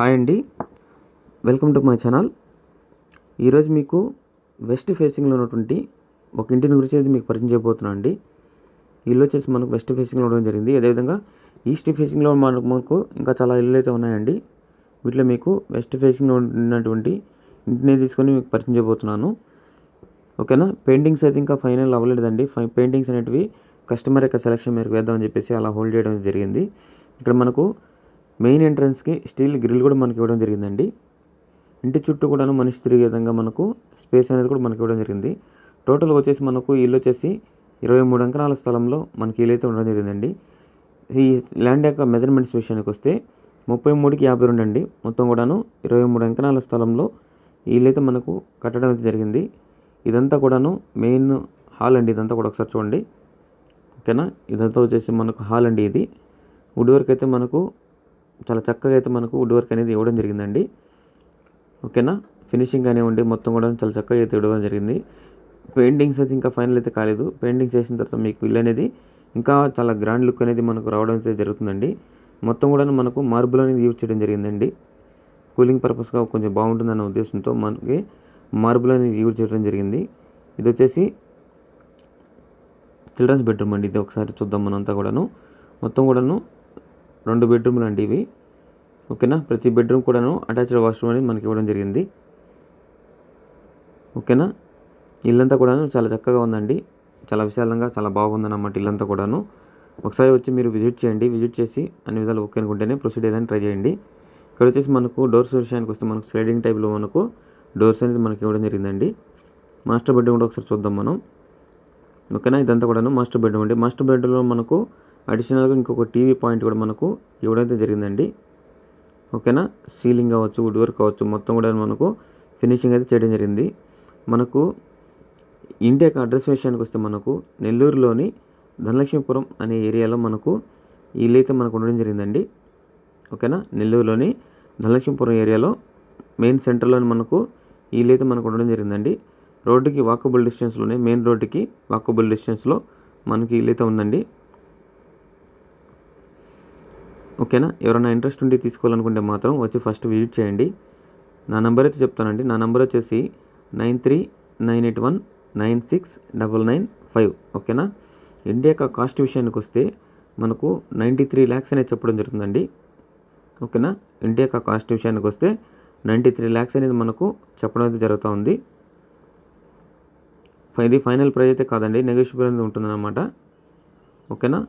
Hi అండి. Welcome to my channel. ఈరోజు మీకు వెస్ట్ ఫేసింగ్లో ఉన్నటువంటి ఒక ఇంటిని గురించి అయితే మీకు పరిచయం చేయబోతున్నాను అండి. ఇల్లు వచ్చేసి మనకు వెస్ట్ ఫేసింగ్లో ఉండడం జరిగింది. అదేవిధంగా ఈస్ట్ ఫేసింగ్లో మనకు మనకు ఇంకా చాలా ఇల్లు అయితే ఉన్నాయండి. వీటిలో మీకు వెస్ట్ ఫేసింగ్లో ఉన్నటువంటి ఇంటిని తీసుకొని మీకు పరిచయం చేయబోతున్నాను. ఓకేనా? పెయింటింగ్స్ అయితే ఇంకా ఫైనల్ అవ్వలేదండి. ఫై పెయింటింగ్స్ అనేటివి కస్టమర్ యొక్క సెలక్షన్ మేరకు వేద్దామని చెప్పేసి అలా హోల్డ్ చేయడం జరిగింది. ఇక్కడ మనకు మెయిన్ ఎంట్రన్స్కి స్టీల్ గ్రిల్ కూడా మనకి ఇవ్వడం జరిగిందండి. ఇంటి చుట్టూ కూడాను మనిషి తిరిగే విధంగా మనకు స్పేస్ అనేది కూడా మనకి ఇవ్వడం జరిగింది. టోటల్గా వచ్చేసి మనకు ఇల్లు వచ్చేసి ఇరవై మూడు అంకణాల స్థలంలో మనకి ఇల్లు అయితే ఉండడం జరిగిందండి. ఈ ల్యాండ్ యొక్క మెజర్మెంట్స్ విషయానికి వస్తే ముప్పై మూడుకి యాభై రెండు అండి. మొత్తం కూడాను ఇరవై మూడు అంకణాల స్థలంలో ఈ ఇల్లు అయితే మనకు కట్టడం అయితే జరిగింది. ఇదంతా కూడాను మెయిన్ హాల్ అండి. ఇదంతా కూడా ఒకసారి చూడండి. ఓకేనా? ఇదంతా వచ్చేసి మనకు హాల్ అండి ఇది. వుడ్ వర్క్ అయితే మనకు చాలా చక్కగా అయితే మనకు వుడ్ వర్క్ అనేది ఇవ్వడం జరిగిందండి. ఓకేనా? ఫినిషింగ్ కానివ్వండి మొత్తం కూడా చాలా చక్కగా అయితే ఇవ్వడం జరిగింది. పెయింటింగ్స్ అయితే ఇంకా ఫైనల్ అయితే కాలేదు. పెయింటింగ్స్ చేసిన తర్వాత మీకు ఇల్లు అనేది ఇంకా చాలా గ్రాండ్ లుక్ అనేది మనకు రావడం అయితే జరుగుతుందండి. మొత్తం కూడా మనకు మార్బుల్ అనేది యూజ్ చేయడం జరిగిందండి. కూలింగ్ పర్పస్గా కొంచెం బాగుంటుందన్న ఉద్దేశంతో మనకి మార్బుల్ అనేది యూజ్ చేయడం జరిగింది. ఇది వచ్చేసి చిల్డ్రన్స్ బెడ్రూమ్ అండి. ఇది ఒకసారి చూద్దాం మనంతా కూడాను. మొత్తం కూడాను రెండు బెడ్రూమ్లు అండి ఇవి. ఓకేనా? ప్రతి బెడ్రూమ్ కూడాను అటాచ్డ్ వాష్రూమ్ అనేది మనకి ఇవ్వడం జరిగింది. ఓకేనా? ఇల్లంతా కూడాను చాలా చక్కగా ఉందండి. చాలా విశాలంగా చాలా బాగుందన్నమాట ఇల్లంతా కూడాను. ఒకసారి వచ్చి మీరు విజిట్ చేయండి. విజిట్ చేసి అన్ని విధాలు ఓకే అనుకుంటేనే ప్రొసీడ్ ఏదైనా ట్రై చేయండి. ఇక్కడ వచ్చేసి మనకు డోర్స్ విషయానికి వస్తే మనకు స్లైడింగ్ టైప్లో మనకు డోర్స్ అనేది మనకి ఇవ్వడం జరిగిందండి. మాస్టర్ బెడ్రూమ్ కూడా ఒకసారి చూద్దాం మనం. ఓకేనా? ఇదంతా కూడాను మాస్టర్ బెడ్రూమ్ అండి. మాస్టర్ బెడ్రూమ్లో మనకు అడిషనల్గా ఇంకొక టీవీ పాయింట్ కూడా మనకు ఇవ్వడం అయితే జరిగిందండి. ఓకేనా? సీలింగ్ కావచ్చు వుడ్ వర్క్ కావచ్చు మొత్తం కూడా మనకు ఫినిషింగ్ అయితే చేయడం జరిగింది. మనకు ఇంటి యొక్క అడ్రస్ విషయానికి వస్తే మనకు నెల్లూరులోని ధనలక్ష్మీపురం అనే ఏరియాలో మనకు ఇల్లు అయితే మనకు ఉండడం జరిగిందండి. ఓకేనా? నెల్లూరులోని ధనలక్ష్మీపురం ఏరియాలో మెయిన్ సెంటర్లోని మనకు ఇల్లు అయితే మనకు ఉండడం జరిగిందండి. రోడ్డుకి వాకబుల్ డిస్టెన్స్లోనే మెయిన్ రోడ్డుకి వాకబుల్ డిస్టెన్స్లో మనకి ఇల్లు అయితే ఉందండి. ఓకేనా? ఎవరైనా ఇంట్రెస్ట్ ఉండి తీసుకోవాలనుకుంటే మాత్రం వచ్చి ఫస్ట్ విజిట్ చేయండి. నా నెంబర్ అయితే చెప్తానండి. నా నెంబర్ వచ్చేసి nine three nine eight one nine six double nine five. ఓకేనా? ఇండియా యొక్క కాస్ట్ విషయానికి వస్తే మనకు నైంటీ త్రీ ల్యాక్స్ అనేది చెప్పడం జరుగుతుందండి. ఓకేనా? ఇండియా యొక్క కాస్ట్ విషయానికి వస్తే నైంటీ త్రీ ల్యాక్స్ అనేది మనకు చెప్పడం అయితే జరుగుతూ ఉంది. ఇది ఫైనల్ ప్రైస్ అయితే కాదండి. నెగోషియబుల్ అనేది ఉంటుందన్నమాట. ఓకేనా?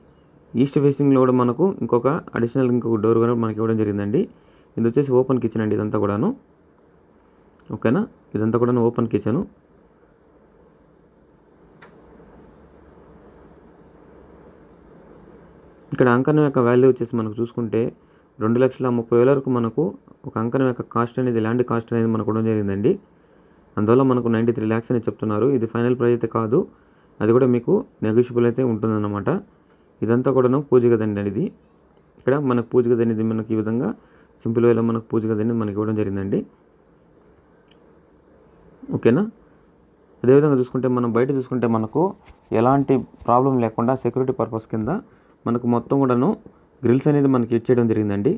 ఈస్ట్ ఫేసింగ్లో కూడా మనకు ఇంకొక అడిషనల్ ఇంకొక డోర్ కూడా మనకి ఇవ్వడం జరిగిందండి. ఇది వచ్చేసి ఓపెన్ కిచెన్ అండి ఇదంతా కూడాను. ఓకేనా? ఇదంతా కూడా ఓపెన్ కిచెను. ఇక్కడ అంకణం యొక్క వాల్యూ వచ్చేసి మనకు చూసుకుంటే రెండు లక్షల ముప్పై వేల వరకు మనకు ఒక అంకణం యొక్క కాస్ట్ అనేది ల్యాండ్ కాస్ట్ అనేది మనకు ఉండడం జరిగిందండి. అందువల్ల మనకు నైంటీ త్రీ ల్యాక్స్ అని చెప్తున్నారు. ఇది ఫైనల్ ప్రైస్ అయితే కాదు. అది కూడా మీకు నెగోషియబుల్ అయితే ఉంటుందన్నమాట. ఇదంతా కూడాను పూజ గదండి ఇది. ఇక్కడ మనకు పూజ గది అనేది మనకి ఈ విధంగా సింపుల్ వేలో మనకు పూజ గది అనేది మనకి ఇవ్వడం జరిగిందండి. ఓకేనా? అదేవిధంగా చూసుకుంటే మనం బయట చూసుకుంటే మనకు ఎలాంటి ప్రాబ్లం లేకుండా సెక్యూరిటీ పర్పస్ కింద మనకు మొత్తం కూడాను గ్రిల్స్ అనేది మనకి ఇచ్చేయడం జరిగిందండి.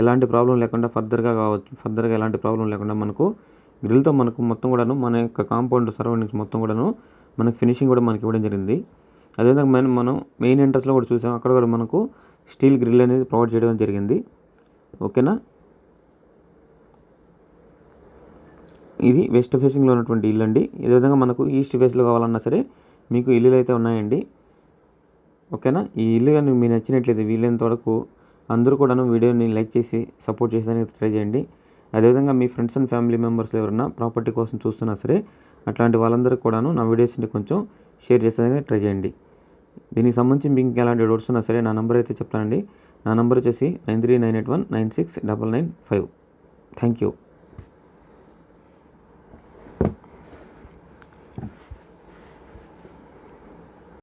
ఎలాంటి ప్రాబ్లం లేకుండా ఫర్దర్గా కావచ్చు ఫర్దర్గా ఎలాంటి ప్రాబ్లం లేకుండా మనకు గ్రిల్తో మనకు మొత్తం కూడాను మన యొక్క కాంపౌండ్ సరౌండింగ్స్ మొత్తం కూడాను మనకు ఫినిషింగ్ కూడా మనకి ఇవ్వడం జరిగింది. అదేవిధంగా మెయిన్ మనం మెయిన్ ఎంట్రన్స్లో కూడా చూసాం. అక్కడ కూడా మనకు స్టీల్ గ్రిల్ అనేది ప్రొవైడ్ చేయడం జరిగింది. ఓకేనా? ఇది వెస్ట్ ఫేసింగ్లో ఉన్నటువంటి ఇల్లు అండి. ఇదే విధంగా మనకు ఈస్ట్ ఫేస్లో కావాలన్నా సరే మీకు ఇల్లులు అయితే ఉన్నాయండి. ఓకేనా? ఈ ఇల్లు కానీ మీరు నచ్చినట్లయితే వీలైనంత వరకు అందరూ కూడాను వీడియోని లైక్ చేసి సపోర్ట్ చేసేదానికి ట్రై చేయండి. అదేవిధంగా మీ ఫ్రెండ్స్ అండ్ ఫ్యామిలీ మెంబర్స్ ఎవరైనా ప్రాపర్టీ కోసం చూస్తున్నా సరే అట్లాంటి వాళ్ళందరూ కూడాను నా వీడియోస్ని కొంచెం షేర్ చేసేదానికి ట్రై చేయండి. దీనికి సంబంధించి మీకు ఎలాంటి డౌట్స్ ఉన్నా సరే నా నెంబర్ అయితే చెప్తానండి. నా నెంబర్ వచ్చేసి nine three nine eight one nine six double nine five. Thank you.